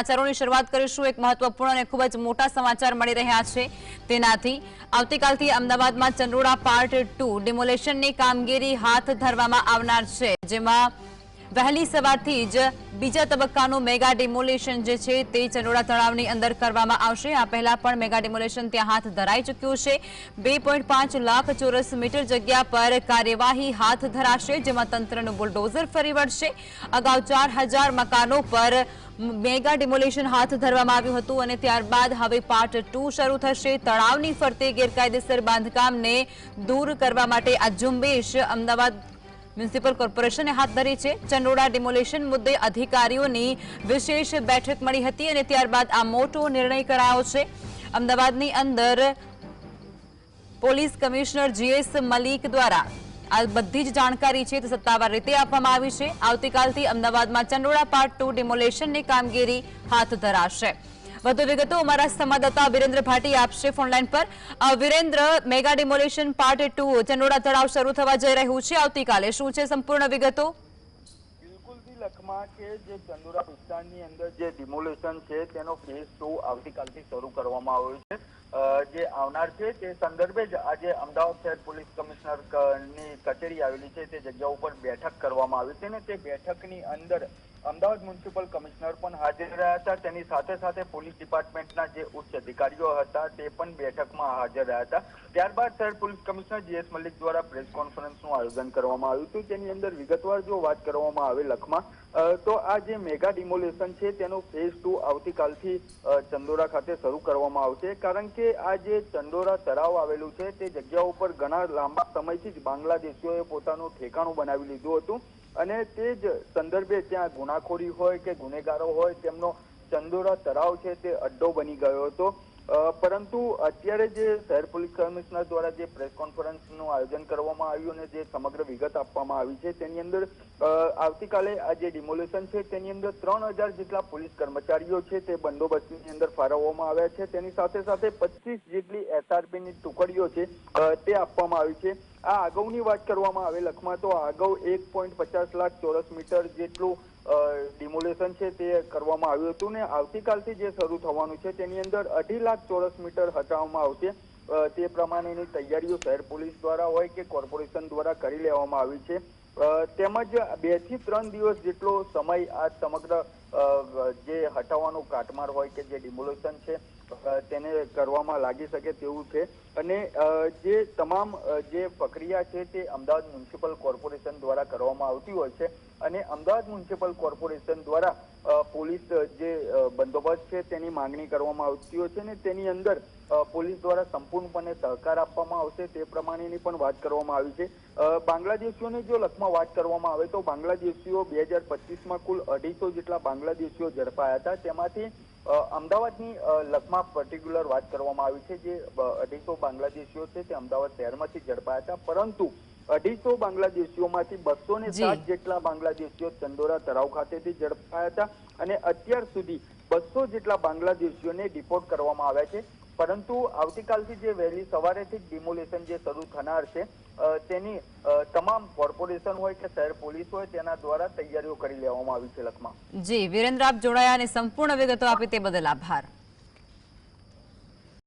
સમાચારોની શરૂઆત કરીશું. એક મહત્વપૂર્ણ અને ખૂબ જ મોટા સમાચાર મળી રહ્યા છે તેનાથી. આવતીકાલથી અમદાવાદમાં ચંદ્રોડા પાર્ટ ટુ ડિમોલેશનની કામગીરી હાથ ધરવામાં આવનાર છે, જેમાં વહેલી સવારથી જ બીજા તબક્કાનું મેગા ડિમોલેશન જે છે તે ચંડોળા તળાવની અંદર કરવામાં આવશે. આ પહેલા પણ મેગા ડિમોલેશન ત્યાં હાથ ધરાઈ ચૂક્યું છે. બે લાખ ચોરસ મીટર જગ્યા પર કાર્યવાહી હાથ ધરાશે, જેમાં તંત્રનું બુલડોઝર ફરી વળશે. અગાઉ ચાર મકાનો પર મેગા ડિમોલેશન હાથ ધરવામાં આવ્યું હતું અને ત્યારબાદ હવે પાર્ટ ટુ શરૂ થશે. તળાવની ફરતે ગેરકાયદેસર બાંધકામને દૂર કરવા માટે આ ઝુંબેશ અમદાવાદ મ્યુનિસિપલ કોર્પોરેશને હાથ ધરી છે. ચંડોળા ડિમોલેશન મુદ્દે અધિકારીઓની વિશેષ બેઠક મળી હતી અને ત્યારબાદ આ મોટો નિર્ણય કરાયો છે. અમદાવાદની અંદર પોલીસ કમિશનર જીએસ મલિક દ્વારા આ બધી જ જાણકારી છે તે સત્તાવાર રીતે આપવામાં આવી છે. આવતીકાલથી અમદાવાદમાં ચંડોળા પાર્ટ ટુ ડિમોલેશનની કામગીરી હાથ ધરાશે. વધુ વિગતો અમારા સંવાદદાતા વિરેન્દ્ર ભાટી આપશે ફોનલાઈન પર. Virendra, mega demolition part two Chandola તળાવ શરૂ થવા જઈ રહ્યું છે. આવતીકાલે શું છે સંપૂર્ણ વિગતો? લખમાં કે જે ચંદુરા વિસ્તારની અંદર જે ડિમોલેશન છે તેનો ફેઝ ટુ આવતીકાલથી શરૂ કરવામાં આવ્યો છે. જે આવનાર છે તે સંદર્ભે જ આજે અમદાવાદ શહેર પોલીસ કમિશનરની કચેરી આવેલી છે. તે જગ્યા ઉપર બેઠક કરવામાં આવી છે અને તે બેઠકની અંદર અમદાવાદ મ્યુનિસિપલ કમિશનર પણ હાજર રહ્યા હતા. તેની સાથે સાથે પોલીસ ડિપાર્ટમેન્ટના જે ઉચ્ચ અધિકારીઓ હતા તે પણ બેઠકમાં હાજર રહ્યા હતા. ત્યારબાદ શહેર પોલીસ કમિશનર જીએસ મલિક દ્વારા પ્રેસ કોન્ફરન્સનું આયોજન કરવામાં આવ્યું હતું. તેની અંદર વિગતવાર જો વાત કરવામાં આવે લખમાં તો આ જે મેગા ડિમોલેશન છે તેનો ફેઝ ટુ આવતીકાલથી ચંદોરા ખાતે શરૂ કરવામાં આવશે. કારણ કે આ જે ચંદોરા તળાવ આવેલું છે, તે જગ્યા ઉપર ઘણા લાંબા સમયથી જ બાંગ્લાદેશીઓએ પોતાનું ઠેકાણું બનાવી લીધું હતું. અને તે જ સંદર્ભે ત્યાં ગુનાખોરી હોય કે ગુનેગારો હોય, તેમનો ચંદોરા તળાવ છે તે અડ્ડો બની ગયો હતો. પરંતુ અત્યારે જે શહેર પોલીસ કમિશનર દ્વારા જે પ્રેસ કોન્ફરન્સનું આયોજન કરવામાં આવ્યું અને જે સમગ્ર વિગત આપવામાં આવી છે, તેની અંદર આવતીકાલે આ જે ડિમોલેશન છે, તેની અંદર ત્રણ હજાર જેટલા પોલીસ કર્મચારીઓ છે, તે બંદોબસ્તની અંદર ફાળવવામાં આવ્યા છે. તેની સાથે સાથે પચીસ જેટલી એસઆરપીની ટુકડીઓ છે તે આપવામાં આવી છે. આ અગાઉની વાત કરવામાં આવે લખમાં તો અગાઉ એક પોઈન્ટ પચાસ લાખ ચોરસ મીટર જેટલું ડિમોલેશન છે તે કરવામાં આવ્યું હતું ને આવતીકાલથી જે શરૂ થવાનું છે તેની અંદર અઢી લાખ ચોરસ મીટર હટાવવામાં આવશે. તે પ્રમાણેની તૈયારીઓ શહેર પોલીસ દ્વારા હોય કે કોર્પોરેશન દ્વારા કરી લેવામાં આવી છે. તેમજ બેથી ત્રણ દિવસ જેટલો સમય આ સમગ્ર જે હટાવવાનો કાટમાળ હોય કે જે ડિમોલેશન છે તેને કરવામાં લાગી શકે તેવું છે. અને જે તમામ જે પ્રક્રિયા છે તે અમદાવાદ મ્યુનિસિપલ કોર્પોરેશન દ્વારા કરવામાં આવતી હોય છે. અને અમદાવાદ મ્યુનિસિપલ કોર્પોરેશન દ્વારા અ, છે તેની માંગણી કરવામાં આવતી હોય છે અને તેની અંદર પોલીસ દ્વારા સંપૂર્ણપણે સહકાર આપવામાં આવશે તે પ્રમાણેની પણ વાત કરવામાં આવી છે. બાંગ્લાદેશીઓની જો લખમાં વાત કરવામાં આવે તો બાંગ્લાદેશીઓ બે હજાર પચીસમાં કુલ અઢીસો જેટલા બાંગ્લાદેશીઓ ઝડપાયા હતા. તેમાંથી અમદાવાદની લખમાં પર્ટિક્યુલર વાત કરવામાં આવી છે જે અઢીસો બાંગ્લાદેશીઓ છે તે અમદાવાદ શહેરમાંથી ઝડપાયા હતા. પરંતુ અઢીસો બાંગ્લાદેશીઓમાંથી બસો ને સાત જેટલા બાંગ્લાદેશીઓ ચંદોરા તળાવ ખાતેથી ઝડપાયા હતા અને અત્યાર સુધી બસો જેટલા બાંગ્લાદેશીઓને ડિપોર્ટ કરવામાં આવ્યા છે. પરંતુ આવતીકાલથી જે વહેલી સવારેથી જ ડિમોલેશન જે શરૂ થનાર છે તેની તમામ કોર્પોરેશન હોય કે શહેર પોલીસ હોય તેના દ્વારા તૈયારીઓ કરી લેવામાં આવી છે લખમાં. જી, વિરેન્દ્ર, આપ જોડાયા અને સંપૂર્ણ વિગતો આપી તે બદલ આભાર.